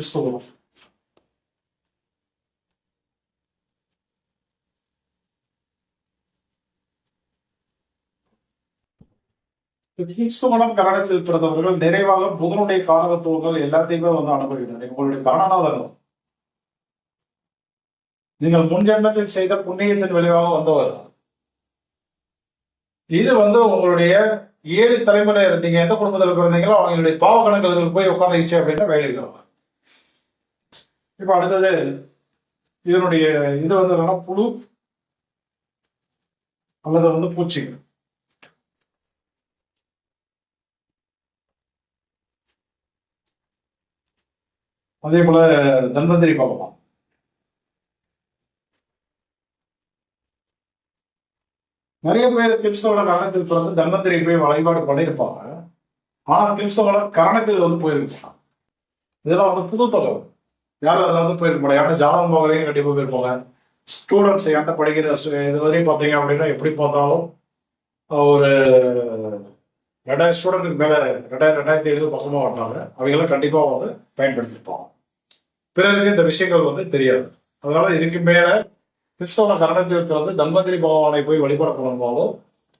Tips சொல்லணும் கிறிஸ்துவனம் கரணத்தில் பிறந்தவர்கள் நிறைவாக புதனுடைய காரகத்துவங்கள் எல்லாத்தையுமே வந்து அனுபவிக்கிறார் உங்களுடைய கரணநாதகம் நீங்கள் முன்ஜென்மத்தில் செய்த புண்ணியத்தின் விளைவாக வந்தவர் இது வந்து உங்களுடைய ஏழு தலைமுறையர் நீங்க எந்த குடும்பத்தில் பிறந்தீங்களோ அவங்களுடைய பாவ கணக்குகள் போய் உட்காந்துச்சு அப்படின்னா வேலைக்கு இப்போ அடுத்தது இதனுடைய இது வந்து என்னன்னா புழு அல்லது வந்து பூச்சிகள். அதே போல தன்வந்திரி பார்க்கலாம் நிறைய பேர் கிறிஸ்தவ கரணத்தில் பிறந்து தன்வந்திரி போய் வழிபாடு பண்ணியிருப்பாங்க. ஆனா கிறிஸ்தவ கரணத்தில் வந்து போயிருப்பாங்க இதெல்லாம் வந்து புது தகவல். யாரும் அதில் வந்து போயிருப்பாங்க யார்ட்ட ஜாதகம் பார்க்குறீங்க கண்டிப்பாக போயிருப்பாங்க. ஸ்டூடெண்ட்ஸ் என்கிட்ட படிக்கிற இது வரையும் பார்த்தீங்க அப்படின்னா எப்படி பார்த்தாலும் ஒரு ரெண்டாயிரம் ஸ்டூடெண்ட்டுக்கு மேலே ரெண்டாயிரம் ரெண்டாயிரத்தி ஐநூறு பக்கமாக வந்தாங்க. அவங்களாம் கண்டிப்பாக வந்து பயன்படுத்தியிருப்பாங்க பிறருக்கு இந்த விஷயங்கள் வந்து தெரியாது. அதனால இதுக்கு மேலே கிறிஸ்தவ கரணத்திற்கு வந்து தன்வந்திரி பகவானை போய் வழிபாடு பண்ணாலும்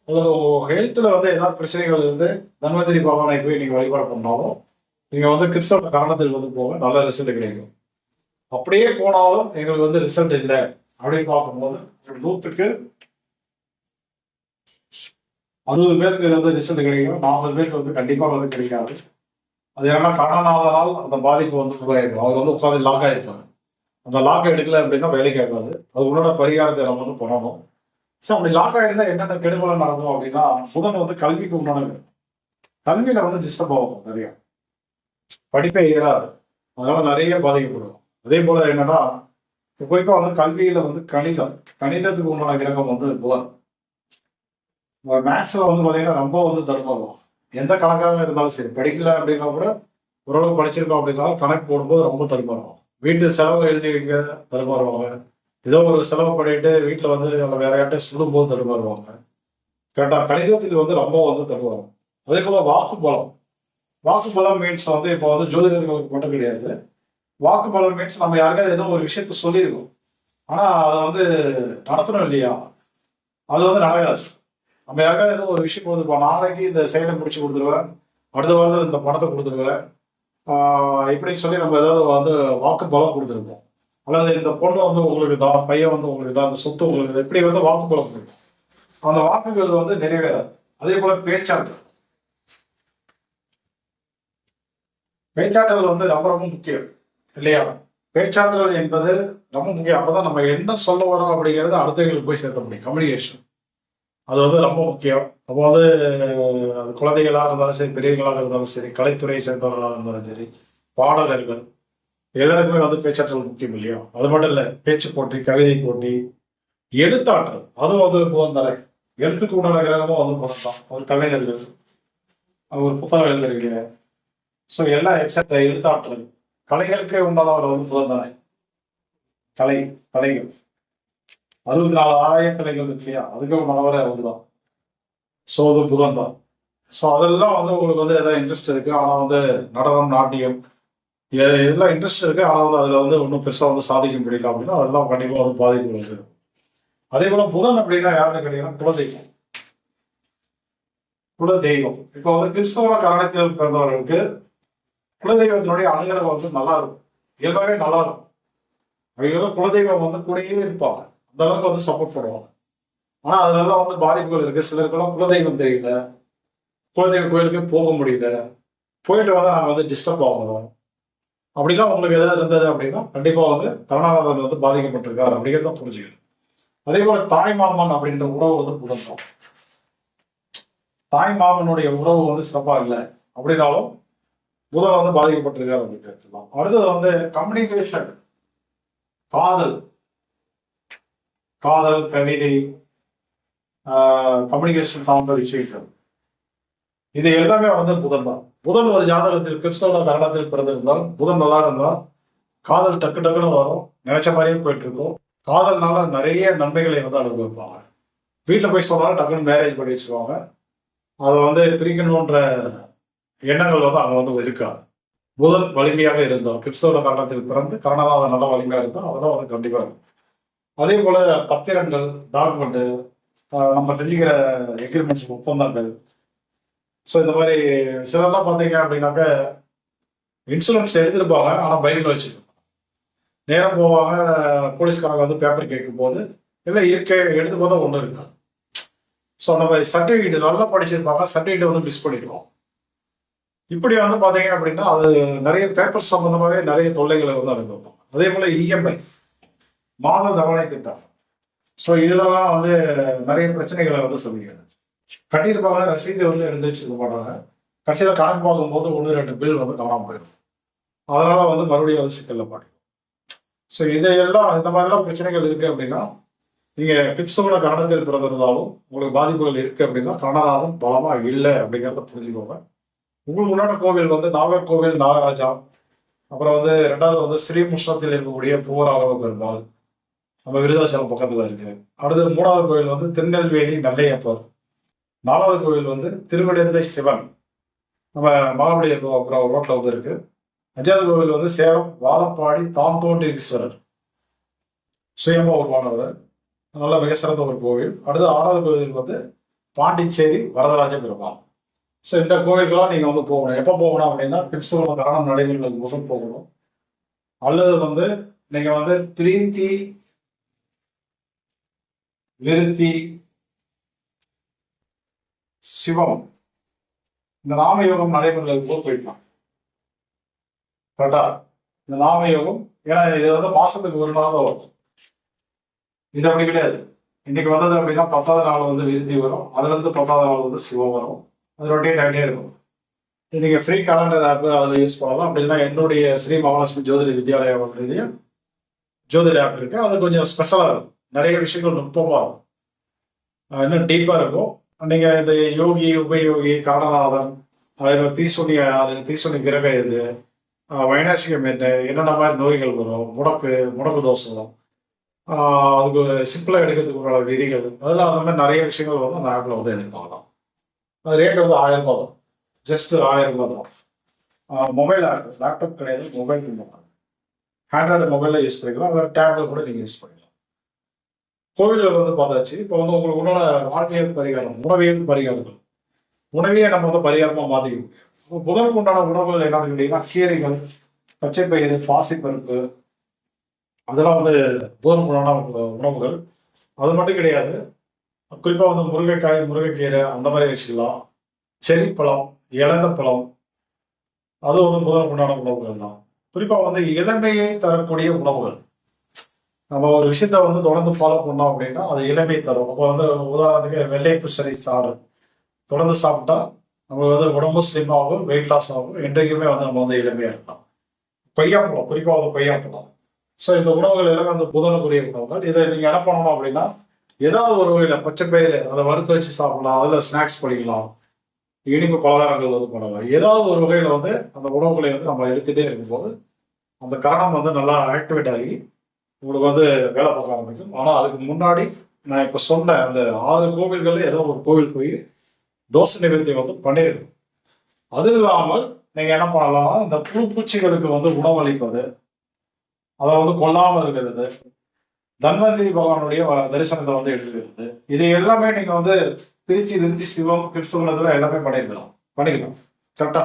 அல்லது உங்கள் ஹெல்த்தில் வந்து ஏதாவது பிரச்சனைகள் இருந்து தன்வந்திரி பகவானை போய் நீங்கள் வழிபாடு பண்ணாலும் நீங்கள் வந்து கிறிஸ்தவ கரணத்தில் வந்து போக நல்ல ரிசல்ட் கிடைக்கும். அப்படியே போனாலும் எங்களுக்கு வந்து ரிசல்ட் இல்லை. அப்படின்னு பார்க்கும்போது நூத்துக்கு அறுபது பேருக்கு வந்து ரிசல்ட் கிடைக்கும் நாற்பது பேருக்கு வந்து கண்டிப்பாக வந்து கிடைக்காது. அது என்னன்னா கடனாதனால் அந்த பாதிப்பு வந்து உருவாயிருக்கும் அவர் வந்து உட்காந்து லாக் ஆயிருப்பாரு. அந்த லாக் எடுக்கல அப்படின்னா வேலைக்கு ஆகாது. அது உன்னோட பரிகாரத்தை நம்ம வந்து பண்ணணும். சரி அப்படி லாக் ஆயிருந்தா என்னென்ன கெடுபலம் நடக்கும் அப்படின்னா புதன் வந்து கல்விக்கு உண்டான கல்வியில வந்து டிஸ்டர்ப் ஆகும் நிறையா. படிப்பே ஏறாது. அதனால நிறைய பாதிக்கப்படும் அதே போல என்னன்னா குறிப்பா வந்து கல்வியில வந்து கணிதம். கணிதத்துக்கு உண்டான கிரகம் வந்து புதன். மேக்ஸ்ல வந்து பாத்தீங்கன்னா ரொம்ப வந்து தடுமாறும் எந்த கணக்காக இருந்தாலும் சரி படிக்கல அப்படின்னா கூட ஓரளவு படிச்சிருக்கோம் அப்படின்னாலும் கணக்கு போடும்போது ரொம்ப தடுமாறும் வீட்டு செலவு எழுதி வைக்க தடுமாறுவாங்க ஏதோ ஒரு செலவு பண்ணிட்டு வீட்டில் வந்து அவங்க வேற யார்கிட்ட சொல்லும்போது தடுமாறுவாங்க கரெக்டாக கணிதத்தில் வந்து ரொம்ப வந்து தடுமாறும் அதே போல வாக்குப்பலம். வாக்குப்பலம் மீன்ஸ் வந்து இப்போ வந்து ஜோதிடர்களுக்கு மட்டும் கிடையாது. வாக்குப்பலம் மீன்ஸ் நம்ம யாருக்காவது ஏதோ ஒரு விஷயத்த சொல்லியிருக்கோம். ஆனா அதை வந்து நடத்தணும் இல்லையா? அது வந்து நடக்காது. நம்ம யாருக்காவது ஏதோ ஒரு விஷயம் கொடுத்துருப்போம். நாளைக்கு இந்த செயலை முடிச்சு கொடுத்துருவேன். அடுத்த வாரத்தில் இந்த பணத்தை கொடுத்துருவேன். இப்படின்னு இப்படி சொல்லி நம்ம ஏதாவது வந்து வாக்கு பலம் கொடுத்துருப்போம். அல்லது இந்த பொண்ணு வந்து உங்களுக்கு தான் பையன் வந்து உங்களுக்கு தான் இந்த சொத்து உங்களுக்கு தான் இப்படி வந்து வாக்கு பலம் கொடுக்கும் அந்த வாக்குகள் வந்து நிறைவேறாது. அதே போல பேச்சாற்றல் பேச்சாற்றல் வந்து ரொம்ப ரொம்ப முக்கியம். இல்லையா? பேச்சாற்றல் என்பது ரொம்ப முக்கியம் அப்பதான் நம்ம என்ன சொல்ல வரோம் அப்படிங்கிறது அடுத்தவங்களுக்கு போய் சேர்த்த முடியும். கம்யூனிகேஷன் அது வந்து ரொம்ப முக்கியம். அப்போ வந்து அது குழந்தைகளாக இருந்தாலும் சரி பெரியவர்களாக இருந்தாலும் சரி கலைத்துறையை சேர்ந்தவர்களாக இருந்தாலும் சரி பாடகர்கள் எல்லாருக்குமே வந்து பேச்சாற்றல் முக்கியம் இல்லையா? அது மட்டும் இல்லை பேச்சு போட்டி கவிதை போட்டி எழுத்தாற்றல். அதுவும் வந்து புகழ்ந்தாரு எழுத்துக்கு உண்டான கிரகமும் வந்து புகழ்ந்தான் ஒரு கவிஞர்கள் ஒரு புத்தகம் எழுதுறீங்க. ஸோ எல்லாம் எக்ஸப்ட் எழுத்தாற்றல் கலைகளுக்கே உண்டானவர் வந்து புகழ்ந்தானே கலை கலைகள். அறுபத்தி நாலு ஆய கலைகள் இருக்கு இல்லையா? அதுக்கு உண்டானவரே அவர் தான் ஸோ அது புதன் தான். ஸோ அதெல்லாம் வந்து உங்களுக்கு வந்து எதாவது இன்ட்ரெஸ்ட் இருக்கு? ஆனால் வந்து நடனம் நாட்டியம் இதெல்லாம் இன்ட்ரெஸ்ட் இருக்கு? ஆனால் வந்து அதில் வந்து ஒன்றும் பெருசாக வந்து சாதிக்க முடியல அப்படின்னா அதெல்லாம் கண்டிப்பாக வந்து பாதிப்பு வருது அதே போல புதன் அப்படின்னா யாருன்னு கேட்டீங்கன்னா குலதெய்வம். குலதெய்வம். இப்போ வந்து கிறிஸ்தவ காரணத்தில் பிறந்தவர்களுக்கு குலதெய்வத்தினுடைய அனுகிரகம் வந்து நல்லா இருக்கும் இயல்பாகவே நல்லா இருக்கும் அவங்க குலதெய்வம் வந்து கூடயே இருப்பாங்க அந்த அளவுக்கு வந்து சப்போர்ட் பண்ணுவாங்க ஆனா அதுலலாம் வந்து பாதிப்புகள் இருக்கு. சிலருக்கெல்லாம் குலதெய்வம் தெரியல. குலதெய்வ கோயிலுக்கு போக முடியல. போயிட்டு வந்தா நாங்கள் வந்து டிஸ்டர்ப் ஆகணும் அப்படிலாம் உங்களுக்கு எதாவது இருந்தது அப்படின்னா கண்டிப்பா வந்து கருணாநாதன் வந்து பாதிக்கப்பட்டிருக்காரு அப்படிங்கிறத புரிஞ்சுக்கணும் அதே போல தாய் மாமன் அப்படின்ற உறவு வந்து புதன்தான் தாய் மாமனுடைய உறவு வந்து சிறப்பா இல்லை. அப்படின்னாலும் புதன் வந்து பாதிக்கப்பட்டிருக்காரு அப்படின்னு எடுத்துக்கலாம். அடுத்தது வந்து கம்யூனிகேஷன் காதல். காதல் கவிதை கம்யூனிகேஷன் சார்ந்த விஷயங்கள். இது எல்லாமே வந்து புதன் தான். புதன் ஒரு ஜாதகத்தில் கிறிஸ்தவ கரணத்தில் பிறந்திருந்தால் புதன் நல்லா இருந்தா காதல் டக்கு டக்குன்னு வரும். நினைச்ச மாதிரியே போயிட்டு இருக்கும். காதல்னால நிறைய நன்மைகளை வந்து அனுபவிப்பாங்க. வீட்டில் போய் சொன்னாலும் டக்குன்னு மேரேஜ் பண்ணி வச்சிருவாங்க. அதை வந்து பிரிக்கணுன்ற எண்ணங்கள் வந்து அங்கே வந்து இருக்காது புதன் வலிமையாக இருந்தோம் கிப்சோட காரணத்தில் பிறந்து கரணநாதன் நல்ல வலிமையாக இருந்தோம் அதெல்லாம் வந்து கண்டிப்பாக இருக்கும். அதே போல பத்திரங்கள் டாக்குமெண்ட்டு நம்ம செஞ்சுக்கிற எக்ரிமெண்ட்ஸ் ஒப்பந்தங்கள். ஸோ இந்த மாதிரி சிலர்லாம் பார்த்தீங்க அப்படின்னாக்க இன்சூரன்ஸ் எடுத்துருப்பாங்க ஆனால் பைக்கில் வச்சுருப்பாங்க. நேரம் போவாங்க போலீஸ்காரங்க வந்து பேப்பர் கேட்கும் போது இல்லை இயற்கை எடுத்து பார்த்தா ஒன்றும் இருக்காது. ஸோ அந்த மாதிரி சர்டிஃபிகேட் நல்லா படிச்சிருப்பாங்க சர்டிஃபிகேட் வந்து மிஸ் பண்ணிடுவோம். இப்படி வந்து பார்த்தீங்க அப்படின்னா அது நிறைய பேப்பர் சம்மந்தமாகவே நிறைய தொல்லைகளை வந்து அனுபவிப்போம் அதே போல இஎம்ஐ மாத தவணை திட்டம். ஸோ இதெல்லாம் வந்து நிறைய பிரச்சனைகளை வந்து சந்திக்கிறது. கட்டியிருப்பாங்க ரசீது வந்து எடுத்து வச்சுக்க மாட்டாங்க. கடைசியில் கணக்கு பார்க்கும்போது ஒன்று ரெண்டு பில் வந்து காணாமல் போயிடும். அதனால வந்து மறுபடியும் வந்து சிக்கலில் மாட்டோம் ஸோ இதையெல்லாம் இந்த மாதிரிலாம் பிரச்சனைகள் இருக்கு அப்படின்னா நீங்கள் கிப்ஸோட கரணத்தில் பிறந்திருந்தாலும் உங்களுக்கு பாதிப்புகள் இருக்கு அப்படின்னா கரணநாதன் பலமாக இல்லை அப்படிங்கிறத புரிஞ்சுக்கோங்க. உங்களுக்கு முன்னாடி கோவில் வந்து நாகர்கோவில் நாகராஜா. அப்புறம் வந்து ரெண்டாவது வந்து ஸ்ரீமுஷ்ணத்தில் இருக்கக்கூடிய பூவராகவ பெருமாள். நம்ம விருதாச்சலம் பக்கத்துல இருக்கு. அடுத்து மூணாவது கோவில் வந்து திருநெல்வேலி நல்லையப்பர். நாலாவது கோவில் வந்து திருவிடந்தை சிவன். நம்ம மகாபலிபுரம் அப்புறம் ரோட்ல வந்து இருக்கு. அஞ்சாவது கோவில் வந்து சேலம் வாழப்பாடி தாம் தோன்றீஸ்வரர் சுயம்பா உருவானவர். நல்ல மிக சிறந்த ஒரு கோவில். அடுத்து ஆறாவது கோவில் வந்து பாண்டிச்சேரி வரதராஜ பெருமாள். ஸோ இந்த கோயிலுக்கெல்லாம் நீங்கள் வந்து போகணும். எப்போ போகணும் அப்படின்னா பிப்சோட கரணம் நடைமுறைகளுக்கு முதல் போகணும். அல்லது வந்து நீங்கள் வந்து பிரீத்தி விருத்தி சிவம் இந்த நாமயோகம் நடைமுறைகளுக்கு போது போயிடலாம். கரெக்டா? இந்த நாமயோகம் ஏன்னா இது வந்து மாசத்துக்கு ஒரு நாள் தான் வரும். இது அப்படி கிடையாது. இன்னைக்கு வந்தது அப்படின்னா பத்தாவது நாள் வந்து விருத்தி வரும். அதுல இருந்து பத்தாவது நாள் வந்து சிவம் வரும். அது ரொட்டேட் ஆகிட்டே இருக்கும். நீங்கள் ஃப்ரீ கேலண்டர் ஆப் அதில் யூஸ் பண்ணலாம். அப்படின்னா என்னுடைய ஸ்ரீ மகாலட்சுமி ஜோதிட வித்யாலயா அப்படின்றது ஜோதிட ஆப் இருக்கு. அது கொஞ்சம் ஸ்பெஷலாக இருக்கும். நிறைய விஷயங்கள் நுட்பமாக இருக்கும். இன்னும் டீப்பாக இருக்கும். நீங்கள் இந்த யோகி உபயோகி காரணநாதன் அதே மாதிரி தீசுனி யாரு தீசுனி கிரகம் இது வைனாசிகம் என்ன என்னென்ன மாதிரி நோய்கள் வரும் முடக்கு முடக்கு தோசை வரும். அதுக்கு சிம்பிளாக எடுக்கிறதுக்கு உண்டான விதிகள் அதெல்லாம் அந்த மாதிரி நிறைய விஷயங்கள் வந்து அந்த ஆப்பில் வந்து எதிர்பார்க்கலாம். அது ரேட் வந்து ஆயிரம் ரூபாய் தான். ஜஸ்ட் ஆயிரம் ரூபாய் தான். மொபைல் ஆப் லேப்டாப் கிடையாது மொபைல் மொபைல் ஆண்ட்ராய்டு மொபைலில் யூஸ் பண்ணிக்கலாம் வேறு டேப்லெட் கூட நீங்கள் யூஸ் பண்ணிக்கலாம். கோவில்கள் வந்து பார்த்தாச்சு. இப்போ வந்து உங்களுக்கு உன்னோட வாழ்வியல் பரிகாரம் உணவியல் பரிகாரங்கள். உணவையே நம்ம வந்து பரிகாரமாக மாற்றிக்கணும் புதனுக்கு உண்டான உணவுகள் என்னன்னு கேட்டீங்கன்னா கீரைகள் பச்சை பயிறு பாசிப்பருப்பு. அதெல்லாம் வந்து புதனுக்கு உண்டான உணவுகள். அது மட்டும் கிடையாது. குறிப்பாக வந்து முருங்கைக்காய் முருங்கைக்கீரை அந்த மாதிரி வச்சுக்கலாம் செரி பழம் இழந்த பழம் அது வந்து முதல் உண்டான உணவுகள் தான். குறிப்பாக வந்து இளமையை தரக்கூடிய உணவுகள். நம்ம ஒரு விஷயத்த வந்து தொடர்ந்து ஃபாலோ பண்ணோம் அப்படின்னா அது இளமை தரும். அப்போ வந்து உதாரணத்துக்கு வெள்ளை பூசணி சாறு தொடர்ந்து சாப்பிட்டா நம்மளுக்கு வந்து உடம்பு ஸ்லிம் ஆகும் வெயிட் லாஸ் ஆகும் என்றைக்குமே வந்து நம்ம வந்து இளமையாக இருக்கலாம். கொய்யாப்பழம் குறிப்பாக வந்து கொய்யாப்பழம். ஸோ இந்த உணவுகள் எல்லாம் வந்து புதனுக்குரிய உணவுகள். இதை நீங்கள் என்ன பண்ணணும் அப்படின்னா ஏதாவது ஒரு வகையில் பச்சை பயிர் அதை வறுத்து வச்சு சாப்பிடலாம் அதில் ஸ்நாக்ஸ் பண்ணிக்கலாம். இனிப்பு பலகாரங்கள் வந்து பண்ணலாம். ஏதாவது ஒரு வகையில் வந்து அந்த உணவுகளை வந்து நம்ம எடுத்துகிட்டே இருக்கும்போது அந்த காரணம் வந்து நல்லா ஆக்டிவேட் ஆகி உங்களுக்கு வந்து வேலை பார்க்க ஆரம்பிக்கும். ஆனால் அதுக்கு முன்னாடி நான் இப்போ சொன்ன அந்த ஆறு கோவில்களில் ஏதோ ஒரு கோவில் போய் தோசை நிவர்த்தி வந்து பண்ணியிருக்கணும் அது இல்லாமல் நீங்கள் என்ன பண்ணலாம்னா இந்த பூ பூச்சிகளுக்கு வந்து உணவளிப்பது அதை வந்து கொல்லாமல் இருக்கிறது தன்வந்திரி பகவானுடைய தரிசனத்தை வந்து எடுத்துக்கிறது. இது எல்லாமே நீங்க வந்து திருச்சி விருத்தி சிவம் கிருஷ்ணத்துல எல்லாமே பண்ணிருக்கலாம் பண்ணிக்கலாம். கரெக்டா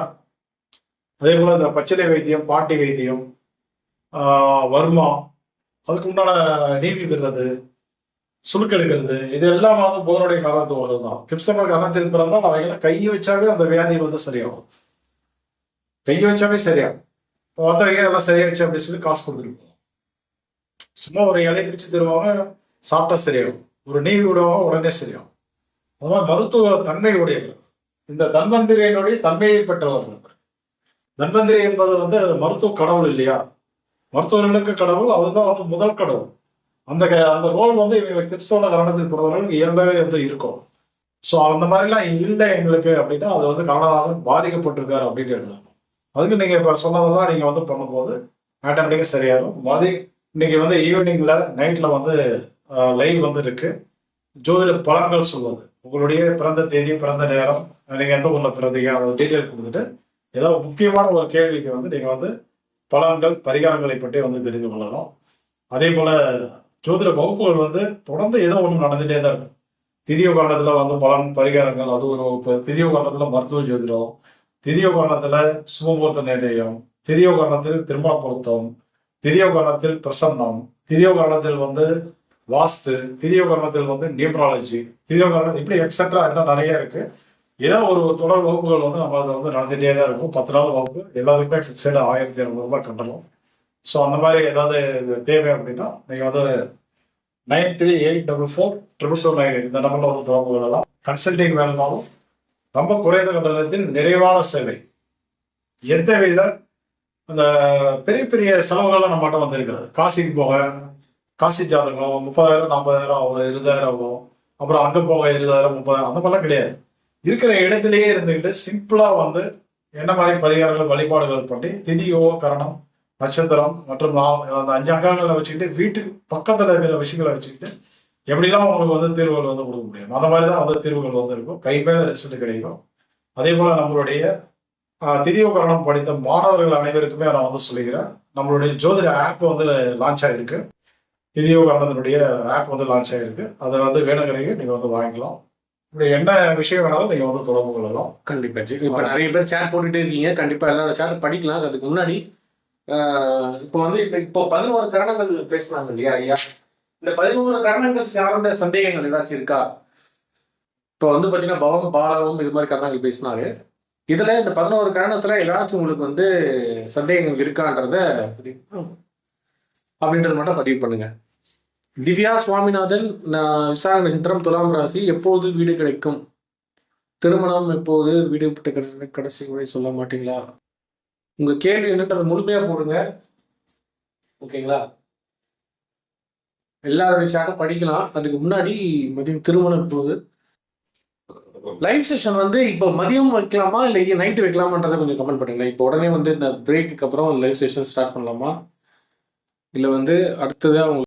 அதே போல இந்த பச்சிலை வைத்தியம் பாட்டி வைத்தியம் வர்மா அதுக்கு உண்டான நீவி பெறுறது சுருக்கெடுக்கிறது இது எல்லாம் வந்து புதனுடைய காலத்து வருது தான். கிறிஸ்தவ காலத்தில் பிறந்தால் அவைகளை கையை வச்சாவே அந்த வியாதி வந்து சரியாகும். கையை வச்சாவே சரியாகும். வந்தவங்க எல்லாம் சரியாச்சு அப்படின்னு சொல்லி காசு கொடுத்துருப்போம் சும்மா ஒரு இலை பிடிச்சு தருவாங்க சாப்பிட்டா சரியாகும் ஒரு நீர் விடுவாங்க உடனே சரியாகும். அது மாதிரி மருத்துவ தன்மை உடையவர் இந்த தன்வந்திரியனுடைய தன்மையை பெற்றவர் தன்வந்திரி என்பது வந்து மருத்துவ கடவுள் இல்லையா? மருத்துவர்களுக்கு கடவுள் அதுதான் வந்து முதல் கடவுள். அந்த க- அந்த ரோல் வந்து இவங்க கிறிஸ்தவ கரணத்தில் பிறந்தவர்களுக்கு இயல்பாகவே வந்து இருக்கும். ஸோ அந்த மாதிரிலாம் இல்லை எங்களுக்கு அப்படின்னா அது வந்து கரணநாதன் பாதிக்கப்பட்டிருக்காரு அப்படின்னு எழுதணும் அதுக்கு நீங்க இப்ப சொன்னதெல்லாம் நீங்க வந்து பண்ணும்போது ஆட்டோமேட்டிக்கா சரியாகும் பாதி இன்னைக்கு வந்து ஈவினிங்ல நைட்ல வந்து லைவ் வந்து இருக்கு ஜோதிட பலன்கள் சொல்வது. உங்களுடைய பிறந்த தேதி பிறந்த நேரம் நீங்க எந்த ஊர்ல பிறந்தீங்க அதை டீட்டெயில் கொடுத்துட்டு ஏதாவது முக்கியமான ஒரு கேள்விக்கு வந்து நீங்கள் வந்து பலன்கள் பரிகாரங்களை பற்றி வந்து தெரிந்து கொள்ளலாம். அதே போல ஜோதிட வகுப்புகள் வந்து தொடர்ந்து ஏதோ ஒன்று நடந்துகிட்டே தான் இருக்கும் திதிய காலத்தில் வந்து பலன் பரிகாரங்கள் அது ஒரு வகுப்பு. திதிய காலத்தில் மருத்துவ ஜோதிடம். திதிய காலத்தில் சுபமுகூர்த்த நிர்ணயம் திதிய காரணத்தில் திருமண பொருத்தம். திரியோகரணத்தில் பிரசன்னம் திரியோகரணத்தில் வந்து வாஸ்து திரியோகரணத்தில் வந்து நியூமராலஜி திரியோகரணம் இப்படி எக்ஸெட்ரா இன்னும் நிறைய இருக்கு. ஏதோ ஒரு தொடர் வகுப்புகள் வந்து நம்ம அதை வந்து நடந்துகிட்டே தான் இருக்கும். பத்து நாள் வகுப்பு எல்லாருக்குமே ஃபிக்ஸடு ஆயிரத்தி இரநூறு ரூபாய் கட்டணும். ஸோ அந்த மாதிரி ஏதாவது தேவை அப்படின்னா நீங்கள் வந்து nine three eight double four triple two nine இந்த நம்பரில் வந்து தொடர்பு கொள்ளலாம். கன்சல்டிங் வேணுனாலும் ரொம்ப குறைந்த கட்டணத்தில் நிறைவான சேவை. எந்த வித அந்த பெரிய பெரிய செலவுகள்லாம் நம்மகிட்ட வந்து இருக்காது காசிக்கு போக காசி ஜாதகம் முப்பதாயிரம் நாற்பதாயிரம் ஆகும் இருபதாயிரம் ஆகும். அப்புறம் அங்கே போக இருபதாயிரம் முப்பதாயிரம் அந்த மாதிரிலாம் கிடையாது. இருக்கிற இடத்துலயே இருந்துக்கிட்டு சிம்பிளாக வந்து என்ன மாதிரி பரிகாரங்கள் வழிபாடுகள் பண்ணி திதியோ கரணம் நட்சத்திரம் மற்றும் அந்த அஞ்சு அங்கங்களை வச்சுக்கிட்டு வீட்டுக்கு பக்கத்தில் இருக்கிற விஷயங்களை வச்சுக்கிட்டு எப்படிலாம் உங்களுக்கு வந்து தீர்வுகள் வந்து கொடுக்க முடியும்? அந்த மாதிரி தான் வந்து தீர்வுகள் வந்து இருக்கும். கை ரிசல்ட் கிடைக்கும். அதே போல் நம்மளுடைய ஆஹ், திதியோ கரணம் படித்த மாணவர்கள் அனைவருக்குமே நான் வந்து சொல்லிக்கிறேன் நம்மளுடைய ஜோதிட ஆப் வந்து லான்ச் ஆயிருக்கு. திதியோ கரணத்தினுடைய ஆப் வந்து லான்ச் ஆயிருக்கு. அதை வந்து வேணுங்கிறீங்க நீங்க வந்து வாங்கிக்கலாம். இப்படி என்ன விஷயம் வேணாலும் நீங்க வந்து தொடர்பு கொள்ளலாம். கண்டிப்பா ஜி. இப்போ நிறைய பேர் சேட் போட்டுட்டே இருக்கீங்க. கண்டிப்பா எல்லாரோட சேட் படிக்கலாம். அதுக்கு முன்னாடி இப்போ வந்து இப்போ இப்போ பதினோரு கரணங்கள் பேசினாங்க இல்லையா ஐயா? இந்த பதினோரு கரணங்கள் சார்ந்த சந்தேகங்கள் ஏதாச்சும் இருக்கா? இப்போ வந்து பார்த்தீங்கன்னா பவம் பாலகம் இது மாதிரி கரணங்கள் பேசினாரு. இதுல இந்த பதினோரு காரணத்தில் ஏதாச்சும் உங்களுக்கு வந்து சந்தேகங்கள் இருக்கான்றத அப்படின்றது மட்டும் பதிவு பண்ணுங்க. திவ்யா சுவாமிநாதன் நான் விசாக நட்சத்திரம் துலாம் ராசி எப்போது வீடு கிடைக்கும்? திருமணம் எப்போது வீடு விட்டு கடைசி கடைசி சொல்ல மாட்டீங்களா? உங்க கேள்வி என்னன்றது முழுமையா போடுங்க. ஓகேங்களா? எல்லாருடைய சேட்டும் படிக்கலாம். அதுக்கு முன்னாடி மதியம் திருமணம் எப்போது? லைவ் செஷன் வந்து இப்போ மதியம் வைக்கலாமா இல்லை நைட்டு வைக்கலாமான்றதை கொஞ்சம் கமெண்ட் பண்ணுங்க. இப்போ உடனே வந்து இந்த பிரேக்குக்கு அப்புறம் லைவ் செஷன் ஸ்டார்ட் பண்ணலாமா? இல்லை வந்து அடுத்ததாக